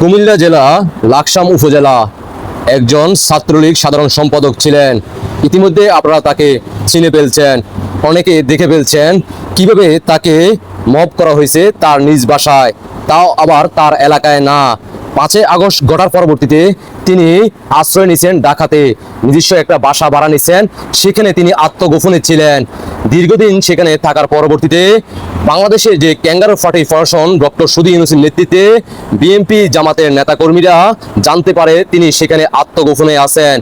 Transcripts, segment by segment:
কুমিল্লা জেলা, লাকসাম উপজেলা একজন ছাত্রলীগ সাধারণ সম্পাদক ছিলেন। ইতিমধ্যে আপনারা তাকে চিনে ফেলছেন, অনেকে দেখে ফেলছেন কীভাবে তাকে মব করা হয়েছে তার নিজ বাসায়। তাও আবার তার এলাকায় না। পাঁচই আগস্ট ঘটার পরবর্তীতে তিনি আশ্রয় নিয়েছেন ডাকাতে নিজস্ব একটা বাসা ভাড়া নিয়েছেন, সেখানে তিনি আত্মগোপনে ছিলেন। দীর্ঘদিন সেখানে থাকার পরবর্তীতে বাংলাদেশের যে ক্যাঙ্গারো পার্টি ফরশন ডক্টর সুদী ইউনুসের নেতৃত্বে বিএনপি জামাতের নেতাকর্মীরা জানতে পারে তিনি সেখানে আত্মগোপনে আছেন।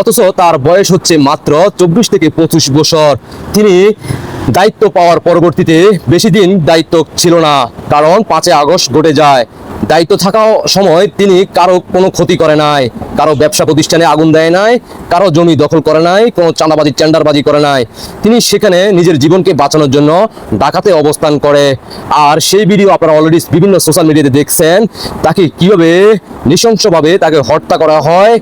অথচ তার বয়স হচ্ছে মাত্র চব্বিশ থেকে পঁচিশ বছর। তিনি দায়িত্ব পাওয়ার পরবর্তীতে বেশি দিন দায়িত্ব ছিল না, কারণ পাঁচই আগস্ট ঘটে যায়। দায়িত্ব থাকা সময় তিনি কারও কোনো ক্ষতি করে নাই, কারও ব্যবসা প্রতিষ্ঠানে আগুন দেয় নাই, কারও জমি দখল করে নাই, কোনো চাঁদাবাজি, টেন্ডারবাজি করে নাই। তিনি সেখানে নিজের জীবনকে বাঁচানোর জন্য ডাকাতে অবস্থান করে। আর সেই ভিডিও আপনারা অলরেডি বিভিন্ন সোশ্যাল মিডিয়াতে দেখছেন, তাকে কীভাবে নৃশংসভাবে তাকে হত্যা করা হয়,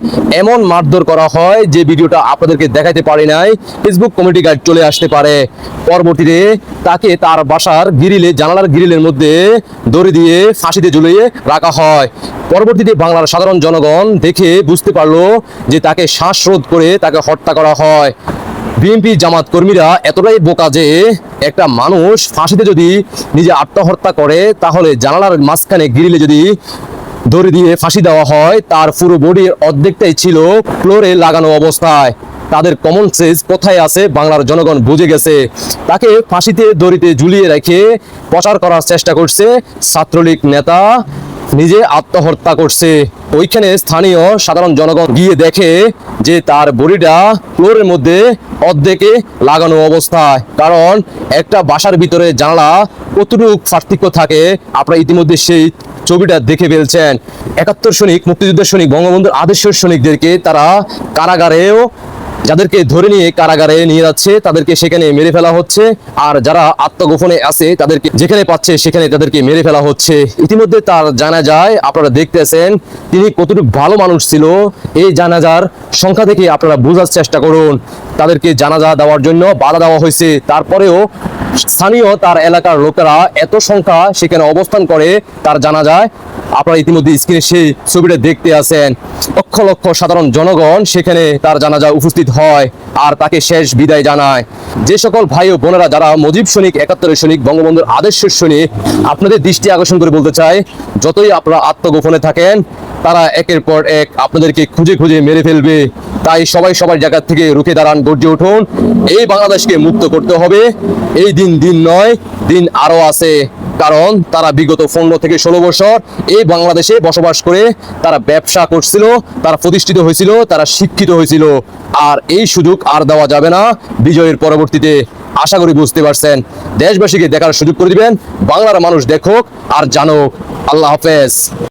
এমন মারধর করা হয়, যে ভিডিওটা আপনাদেরকে দেখাতে পারি নাই ফেসবুক কমিটি গাইড চলে আসতে পারে। পরবর্তীতে তাকে তার বাসার গিরিলে জানালার গ্রিলের মধ্যে দড়ি দিয়ে ফাঁসিতে ঝুলিয়ে রাখা হয়। পরবর্তীতে বাংলার সাধারণ জনগণ দেখে বুঝতে পারল যে তাকে শ্বাসরোধ করে তাকে হত্যা করা হয়। বিএনপি জামাত কর্মীরা এতটাই বোকা যে একটা মানুষ ফাঁসিতে যদি নিজে আত্মহত্যা করে, তাহলে জানালার মাঝখানে গিরিলে যদি দড়ি দিয়ে ফাঁসি দেওয়া হয়, তার পুরো বডির অর্ধেকটাই ছিল ফ্লোরে লাগানো অবস্থায়। তাদের কমন সেন্স কোথায় আছে বাংলার জনগণ বুঝে গেছে। তাকে ফাঁসিতে, দড়িতে ঝুলিয়ে রেখে প্রচার করার চেষ্টা করছে ছাত্রলীগ নেতা, নিজে আত্মহত্যা করছে। ওইখানে স্থানীয় সাধারণ জনগণ গিয়ে দেখে যে তার বডিটা ফ্লোরের মধ্যে অর্ধেকে লাগানো অবস্থায়। কারণ একটা বাসার ভিতরে জানালা কতটুকু পার্থক্য থাকে, আপনারা ইতিমধ্যে সেই ছবিটা দেখে ফেলছেন। একাত্তর সৈনিক, মুক্তিযুদ্ধের সৈনিক, বঙ্গবন্ধুর আদেশের সৈনিকদেরকে তারা কারাগারেও যাদেরকে ধরে নিয়ে কারাগারে নিয়ে যাচ্ছে, তাদেরকে সেখানে মেরে ফেলা হচ্ছে। আর যারা আত্মগোপনে আছে, তাদেরকে যেখানে পাচ্ছে, সেখানে তাদেরকে মেরে ফেলা হচ্ছে। ইতিমধ্যে তার জানা যায় আপনারা দেখতেছেন, তিনি কতটুকু ভালো মানুষ ছিল। এই জানাজার সংখ্যা থেকে আপনারা বোঝার চেষ্টা করুন। তাদেরকে জানাজা দেওয়ার জন্য বাধা দেওয়া হয়েছে। তারপরেও স্থানীয় তার এলাকার লোকেরা এত সংখ্যা সেখানে অবস্থান করে, তার জানা যায়, আপনারা ইতিমধ্যে স্ক্রিনে সেই ছবিটা দেখতে আছেন। লক্ষ লক্ষ সাধারণ জনগণ সেখানে তার জানাজা উপস্থিত হয়। আর তাকে শেষ বিদায় জানায়। যে সকল ভাই ও বোনেরা যারা মজিব সৈনিক, একাত্তরের সৈনিক, বঙ্গবন্ধুর আদর্শের সৈনিক, আপনাদের দৃষ্টি আকর্ষণ করে বলতে চাই, যতই আপনারা আত্মগোপনে থাকেন, তারা একের পর এক আপনাদেরকে খুঁজে খুঁজে মেরে ফেলবে। তাই সবাই সবার জায়গা থেকে রুখে দাঁড়ান, গর্জে উঠুন। এই বাংলাদেশকে মুক্ত করতে হবে। এই দিন দিন নয়, দিন আরও আছে। কারণ তারা বিগত পনেরো থেকে ষোলো বছর এই বাংলাদেশে বসবাস করে তারা ব্যবসা করছিল, তারা প্রতিষ্ঠিত হয়েছিল, তারা শিক্ষিত হয়েছিল। আর এই সুযোগ আর দেওয়া যাবে না। বিজয়ের পরবর্তীতে আশা করি বুঝতে পারছেন, দেশবাসীকে দেখার সুযোগ করে দিবেন, বাংলার মানুষ দেখুক আর জানুক। আল্লাহ হাফেজ।